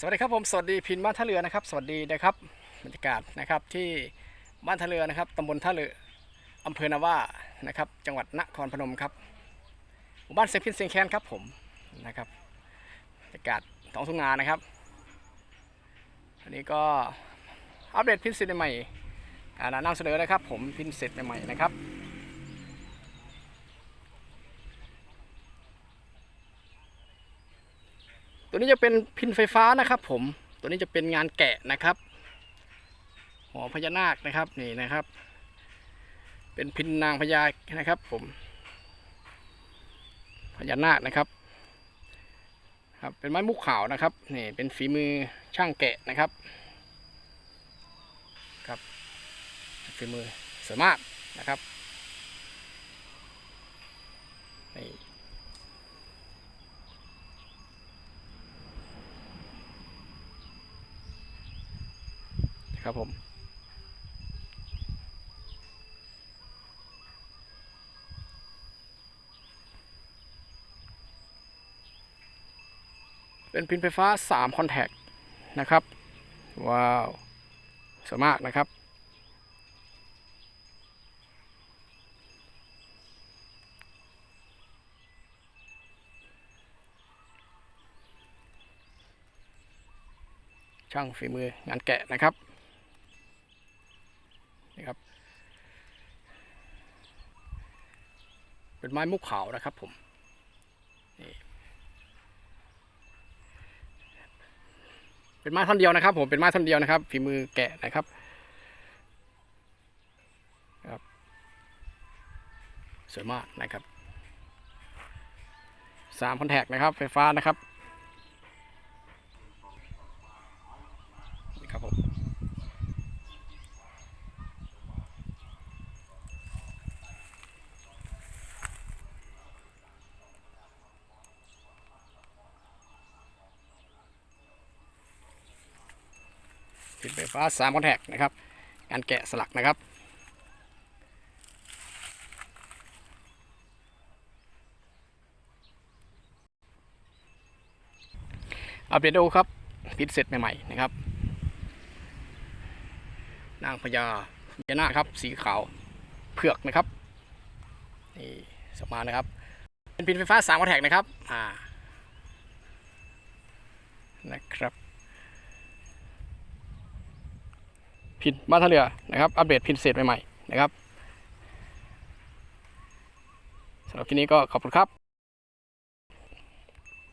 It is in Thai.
สวัสดีครับผมสวัสดีพินบ้านท่าเรือนะครับ สวัสดีนะครับบรรยากาศนะครับที่บ้านท่าเรือนะครับตำบลท่าเรืออำเภอนาว่านะครับ จังหวัดนครพนมครับหมู่บ้านเซยงพินเซยงแคนครับผมนะครับบรรยากาศท้องทุ่งนานะครับอันนี้ก็อัปเดตพินเสร็จใหม่อ่านำเสนอนะครับ ผมพินเสร็จใหม่ๆนะครับ ตัวนี้จะเป็นพินไฟฟ้านะครับ ผม ตัวนี้จะเป็นงานแกะนะครับหอพญานาคนะครับนี่นะครับ เป็นพินนางพญานะครับ ผมพญานาคนะครับครับ เป็นไม้มุกขาวนะครับนี่เป็นฝีมือช่างแกะนะครับครับฝีมือสวยมากนะครับนี่ ครับผมเป็นพินไฟฟ้า 3 คอนแทคนะครับ ว้าว สมากนะครับ ช่างฝีมืองานแกะนะครับ นี่ครับ เป็นไม้มุกขาวนะครับผมนี่เป็นไม้ท่อนเดียวนะครับ ผมเป็นไม้ท่อนเดียวนะครับฝีมือแกะนะครับครับสวยมากนะครับสามคอนแทคนะครับ ไฟฟ้านะครับนี่ครับผม ปิดไฟฟ้า3คอนแทคนะครับงานแกะสลักนะครับอัปเดตดูครับพิดเสร็จใหม่ๆนะครับนางพญาพญานาครับ สีขาวเผือกนะครับนี่สมานะครับ เป็นพินไฟฟ้า3คอนแทคนะครับอ่านะครับ พินบ้านทะเรือนะครับ อัปเดตพินเศษใหม่ๆนะครับสำหรับคลิปนี้ก็ขอบคุณครับ